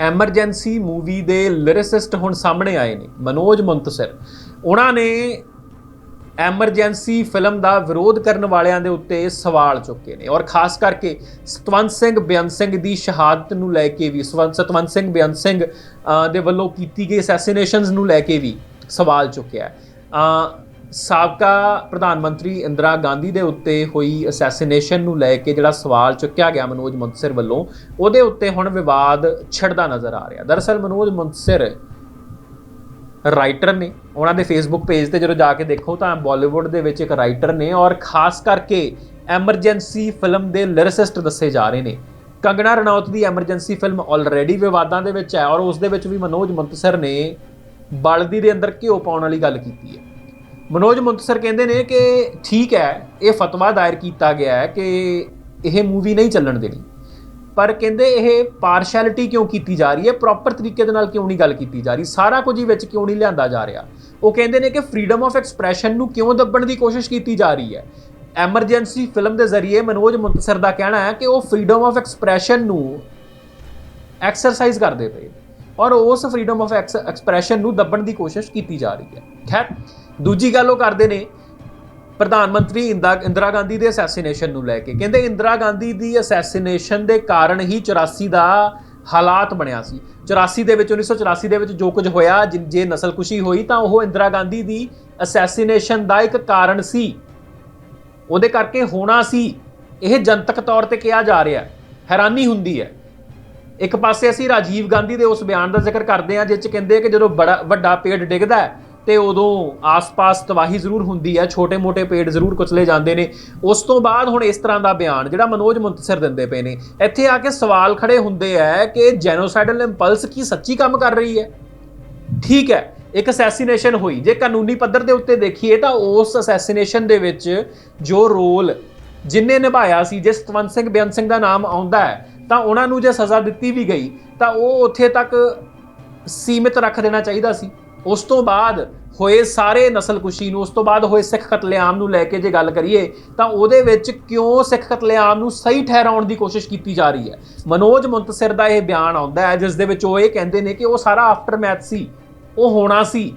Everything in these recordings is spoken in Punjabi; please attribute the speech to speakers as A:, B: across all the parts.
A: ਐਮਰਜੈਂਸੀ ਮੂਵੀ ਦੇ ਲਿਰਿਸਿਸਟ ਹੁਣ ਸਾਹਮਣੇ ਆਏ ਨੇ, ਮਨੋਜ ਮੁੰਤਸਰ। ਉਹਨਾਂ ਨੇ ਐਮਰਜੈਂਸੀ ਫਿਲਮ ਦਾ ਵਿਰੋਧ ਕਰਨ ਵਾਲਿਆਂ ਦੇ ਉੱਤੇ ਸਵਾਲ ਚੁੱਕੇ ਨੇ ਔਰ ਖਾਸ ਕਰਕੇ ਸਤਵੰਤ ਸਿੰਘ ਬੇਅੰਤ ਸਿੰਘ ਦੀ ਸ਼ਹਾਦਤ ਨੂੰ ਲੈ ਕੇ ਵੀ ਸਤਵੰਤ ਸਤਵੰਤ ਸਿੰਘ ਬੇਅੰਤ ਸਿੰਘ ਦੇ ਵੱਲੋਂ ਕੀਤੀ ਗਈ ਅਸੈਸੀਨੇਸ਼ਨਸ ਨੂੰ ਲੈ ਕੇ ਵੀ ਸਵਾਲ ਚੁੱਕਿਆ ਸਾਬਕਾ ਪ੍ਰਧਾਨ ਮੰਤਰੀ ਇੰਦਰਾ ਗਾਂਧੀ ਦੇ ਉੱਤੇ ਹੋਈ ਅਸੈਸੀਨੇਸ਼ਨ ਨੂੰ ਲੈ ਕੇ ਜਿਹੜਾ ਸਵਾਲ ਚੁੱਕਿਆ ਗਿਆ ਮਨੋਜ ਮੁੰਤਸਰ ਵੱਲੋਂ, ਉਹਦੇ ਉੱਤੇ ਹੁਣ ਵਿਵਾਦ ਛਿੜਦਾ ਨਜ਼ਰ ਆ ਰਿਹਾ। ਦਰਅਸਲ ਮਨੋਜ ਮੁੰਤਸਰ ਰਾਈਟਰ ਨੇ, ਉਹਨਾਂ ਦੇ ਫੇਸਬੁੱਕ ਪੇਜ ਤੇ ਜਦੋਂ ਜਾ ਕੇ ਦੇਖੋ ਤਾਂ ਬਾਲੀਵੁੱਡ ਦੇ ਵਿੱਚ ਇੱਕ ਰਾਈਟਰ ਨੇ ਔਰ ਖਾਸ ਕਰਕੇ ਐਮਰਜੈਂਸੀ ਫਿਲਮ ਦੇ ਲਿਰਿਸਿਸਟ ਦੱਸੇ ਜਾ ਰਹੇ ਨੇ। ਕੰਗਣਾ ਰਣੌਤ ਦੀ ਐਮਰਜੈਂਸੀ ਫਿਲਮ ਆਲਰੇਡੀ ਵਿਵਾਦਾਂ ਦੇ ਵਿੱਚ ਹੈ ਔਰ ਉਸ ਦੇ ਵਿੱਚ ਵੀ ਮਨੋਜ ਮੁੰਤਸਰ ਨੇ ਬਲਦੀ ਦੇ ਅੰਦਰ ਘਿਓ ਪਾਉਣ ਵਾਲੀ ਗੱਲ ਕੀਤੀ ਹੈ। ਮਨੋਜ ਮੁੰਤਸਰ ਕਹਿੰਦੇ ਨੇ ਕਿ ਠੀਕ ਹੈ, ਇਹ ਫਤਵਾ ਦਾਇਰ ਕੀਤਾ ਗਿਆ ਹੈ ਕਿ ਇਹ ਮੂਵੀ ਨਹੀਂ ਚੱਲਣ ਦੇਣੀ। ਪਰ ਕਹਿੰਦੇ ਇਹ ਪਾਰਸ਼ੈਲਿਟੀ ਕਿਉਂ ਕੀਤੀ ਜਾ ਰਹੀ ਹੈ? ਪ੍ਰੋਪਰ ਤਰੀਕੇ ਦੇ ਨਾਲ ਕਿਉਂ ਨਹੀਂ ਗੱਲ ਕੀਤੀ ਜਾ ਰਹੀ? ਸਾਰਾ ਕੁਝ ਹੀ ਵਿੱਚ ਕਿਉਂ ਨਹੀਂ ਲਿਆਂਦਾ ਜਾ ਰਿਹਾ? ਉਹ ਕਹਿੰਦੇ ਨੇ ਕਿ ਫਰੀडम ਆਫ ਐਕਸਪ੍ਰੈਸ਼ਨ ਨੂੰ ਕਿਉਂ ਦੱਬਣ ਦੀ ਕੋਸ਼ਿਸ਼ ਕੀਤੀ ਜਾ ਰਹੀ ਹੈ? ਐਮਰਜੈਂਸੀ ਫਿਲਮ ਦੇ ਜ਼ਰੀਏ ਮਨੋਜ ਮੁੰਤਸਰ ਦਾ ਕਹਿਣਾ ਹੈ ਕਿ ਉਹ ਫਰੀडम ਆਫ ਐਕਸਪ੍ਰੈਸ਼ਨ ਨੂੰ ਐਕਸਰਸਾਈਜ਼ ਕਰਦੇ ਪਏ ਔਰ ਉਸ ਫਰੀडम ਆਫ ਐਕਸਪ੍ਰੈਸ਼ਨ ਨੂੰ ਦੱਬਣ ਦੀ ਕੋਸ਼ਿਸ਼ ਕੀਤੀ ਜਾ ਰਹੀ ਹੈ। ਖੈਰ, ਦੂਜੀ ਗੱਲ ਉਹ ਕਰਦੇ ਨੇ, ਪ੍ਰਧਾਨ ਮੰਤਰੀ ਇੰਦਾ ਇੰਦਰਾ ਗਾਂਧੀ ਦੇ ਅਸੈਸੀਨੇਸ਼ਨ ਨੂੰ ਲੈ ਕੇ। ਕਹਿੰਦੇ ਇੰਦਰਾ ਗਾਂਧੀ ਦੀ ਅਸੈਸੀਨੇਸ਼ਨ ਦੇ ਕਾਰਨ ਹੀ 84 ਦਾ ਹਾਲਾਤ ਬਣਿਆ ਸੀ। 84 ਦੇ ਵਿੱਚ 1984 ਦੇ ਵਿੱਚ ਜੋ ਕੁਝ ਹੋਇਆ, ਜੇ ਨਸਲਕੁਸ਼ੀ ਹੋਈ ਤਾਂ ਉਹ ਇੰਦਰਾ ਗਾਂਧੀ ਦੀ ਅਸੈਸੀਨੇਸ਼ਨ ਦਾ ਇੱਕ ਕਾਰਨ ਸੀ। ਉਹਦੇ ਕਰਕੇ ਹੋਣਾ ਸੀ। ਇਹ ਜਨਤਕ ਤੌਰ ਤੇ ਕਿਹਾ ਜਾ ਰਿਹਾ ਹੈ। ਹੈਰਾਨੀ ਹੁੰਦੀ ਹੈ। ਇੱਕ ਪਾਸੇ ਅਸੀਂ ਰਾਜੀਵ ਗਾਂਧੀ ਦੇ ਉਸ ਬਿਆਨ ਦਾ ਜ਼ਿਕਰ ਕਰਦੇ ਹਾਂ ਜਿਸ ਚ ਕਹਿੰਦੇ ਕਿ ਜਦੋਂ ਬੜਾ, ਵੱਡਾ ਪੇੜ ਡਿੱਗਦਾ ਹੈ, ਤੇ ਉਦੋਂ ਆਸ-ਪਾਸ ਤਬਾਹੀ ਜ਼ਰੂਰ ਹੁੰਦੀ ਹੈ, ਛੋਟੇ-ਮੋਟੇ ਪੇੜ ਜ਼ਰੂਰ ਕੁਚਲੇ ਜਾਂਦੇ ਨੇ। ਉਸ ਤੋਂ ਬਾਅਦ ਹੁਣ ਇਸ ਤਰ੍ਹਾਂ ਦਾ ਬਿਆਨ, ਜਿਹੜਾ ਮਨੋਜ ਮੁੰਤਸਰ ਦਿੰਦੇ ਪਏ ਨੇ, ਇੱਥੇ ਆ ਕੇ ਸਵਾਲ ਖੜੇ ਹੁੰਦੇ ਆ ਕਿ ਜੈਨੋਸਾਈਡਲ ਇੰਪਲਸ ਕੀ ਸੱਚੀ ਕੰਮ ਕਰ ਰਹੀ ਹੈ? ਠੀਕ ਹੈ, ਇੱਕ ਅਸੈਸੀਨੇਸ਼ਨ ਹੋਈ। ਜੇ ਕਾਨੂੰਨੀ ਪੱਧਰ ਦੇ ਉੱਤੇ ਦੇਖੀਏ ਤਾਂ ਉਸ ਅਸੈਸੀਨੇਸ਼ਨ ਦੇ ਵਿੱਚ ਜੋ ਰੋਲ ਜਿਨਨੇ ਨਿਭਾਇਆ ਸੀ ਜੇ ਸਤਵੰਤ ਸਿੰਘ ਬੇਅੰਤ ਸਿੰਘ ਦਾ ਨਾਮ ਆਉਂਦਾ ਹੈ ਤਾਂ ਉਹਨਾਂ ਨੂੰ ਜੇ ਸਜ਼ਾ ਦਿੱਤੀ ਵੀ ਗਈ, ਤਾਂ ਉਹ ਉੱਥੇ ਤੱਕ ਸੀਮਿਤ ਰੱਖ ਦੇਣਾ ਚਾਹੀਦਾ ਸੀ। ਉਸ ਤੋਂ ਬਾਅਦ ਹੋਏ ਸਾਰੇ ਨਸਲਕੁਸ਼ੀ ਨੂੰ, ਉਸ ਤੋਂ ਬਾਅਦ ਹੋਏ ਸਿੱਖ ਕਤਲੇਆਮ ਨੂੰ ਲੈ ਕੇ ਜੇ ਗੱਲ ਕਰੀਏ, ਤਾਂ ਉਹਦੇ ਵਿੱਚ ਕਿਉਂ ਸਿੱਖ ਕਤਲੇਆਮ ਨੂੰ ਸਹੀ ਠਹਿਰਾਉਣ ਦੀ ਕੋਸ਼ਿਸ਼ ਕੀਤੀ ਜਾ ਰਹੀ ਹੈ? ਮਨੋਜ ਮੁੰਤਸਿਰ ਦਾ ਇਹ ਬਿਆਨ ਆਉਂਦਾ ਹੈ, ਜਿਸ ਦੇ ਵਿੱਚ ਉਹ ਇਹ ਕਹਿੰਦੇ ਨੇ ਕਿ ਉਹ ਸਾਰਾ ਆਫਟਰ ਮੈਥ ਸੀ, ਉਹ ਹੋਣਾ ਸੀ।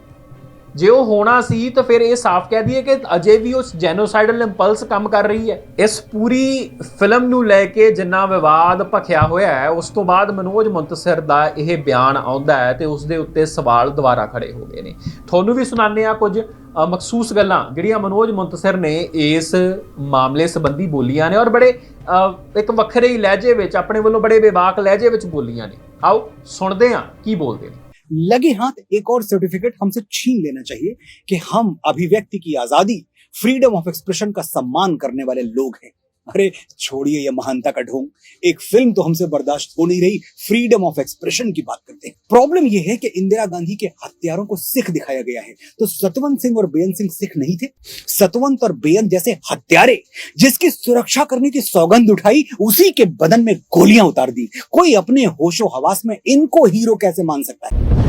A: ਜੇ ਉਹ ਹੋਣਾ ਸੀ ਤਾਂ ਫਿਰ ਇਹ ਸਾਫ਼ ਕਹਿ ਦਈਏ ਕਿ ਅਜੇ ਵੀ ਉਸ ਜੈਨੋਸਾਈਡਲ ਇੰਪਲਸ ਕੰਮ ਕਰ ਰਹੀ ਹੈ। ਇਸ ਪੂਰੀ ਫਿਲਮ ਨੂੰ ਲੈ ਕੇ ਜਿੰਨਾ ਵਿਵਾਦ ਭਖਿਆ ਹੋਇਆ ਹੈ, ਉਸ ਤੋਂ ਬਾਅਦ ਮਨੋਜ ਮੁੰਤਸਰ ਦਾ ਇਹ ਬਿਆਨ ਆਉਂਦਾ ਹੈ ਤੇ ਉਸ ਦੇ ਉੱਤੇ ਸਵਾਲ ਦੁਬਾਰਾ ਖੜੇ ਹੋ ਗਏ ਨੇ। ਤੁਹਾਨੂੰ ਵੀ ਸੁਣਾਉਂਦੇ ਆ ਕੁਝ ਮਖਸੂਸ ਗੱਲਾਂ ਜਿਹੜੀਆਂ ਮਨੋਜ ਮੁੰਤਸਰ ਨੇ ਇਸ ਮਾਮਲੇ ਸੰਬੰਧੀ ਬੋਲੀਆਂ ਨੇ ਔਰ ਬੜੇ ਇੱਕ ਵੱਖਰੇ ਹੀ ਲਹਿਜੇ ਵਿੱਚ, ਆਪਣੇ ਵੱਲੋਂ ਬੜੇ ਬੇਬਾਕ ਲਹਿਜੇ ਵਿੱਚ ਬੋਲੀਆਂ ਨੇ। ਆਓ ਸੁਣਦੇ ਆ ਕੀ ਬੋਲਦੇ ਨੇ।
B: लगे हाथ एक और सर्टिफिकेट हमसे छीन लेना चाहिए कि हम अभिव्यक्ति की आजादी फ्रीडम ऑफ एक्सप्रेशन का सम्मान करने वाले लोग हैं अरे, छोड़िए ये महानता का ढोंग। एक फ़िल्म तो हमसे बर्दाश्त हो नहीं रही। फ्रीडम ऑफ़ एक्सप्रेशन की बात करते हैं। प्रॉब्लम यह है कि इंदिरा गांधी के हत्यारों को सिख दिखाया गया है। तो सतवंत सिंह और बेअंत सिंह सिख नहीं थे? सतवंत और बेअंत जैसे हत्यारे, जिसकी सुरक्षा करने की सौगंध उठाई, उसी के बदन में गोलियाँ उतार दी। कोई अपने होशो हवास में इनको हीरो कैसे मान सकता है?